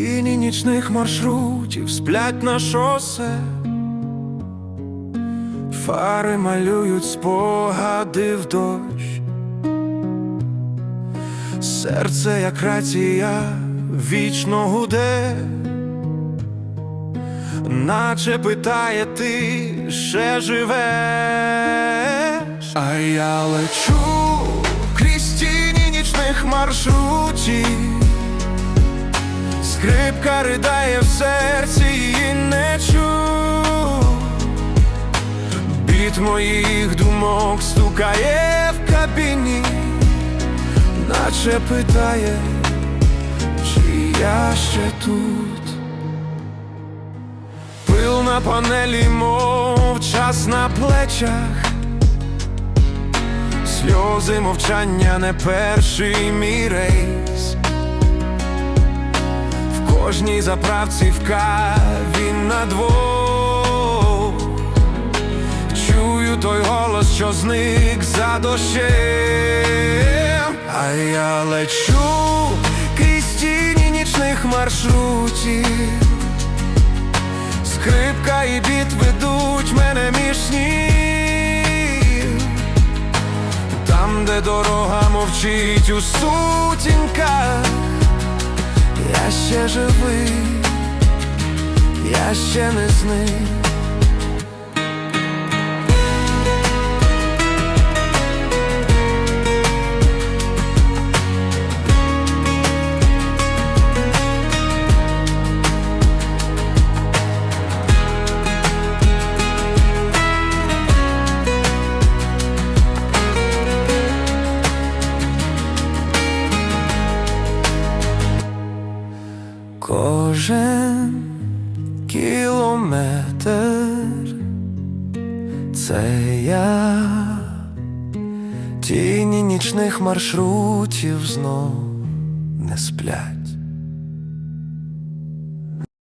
Тіні нічних маршрутів сплять на шосе, фари малюють спогади в дощ, серце, як рація, вічно гуде, наче питає, ти ще живеш, а я лечу крізь тіні нічних маршрутів. Скрипка ридає в серці її не чу. Біт моїх думок стукає в кабіні, наче питає, чи я ще тут. Пил на панелі, мов час на плечах. Сльози мовчання не перший мій рейс. Кожній заправці в каві на двох. Чую той голос, що зник за дощем. А я лечу крізь тіні нічних маршрутів. Скрипка і біт ведуть мене між снів. Там, де дорога мовчить у сутінках ще живий, я ще не зник. Кожен кілометр це я тіні нічних маршрутів знов не сплять.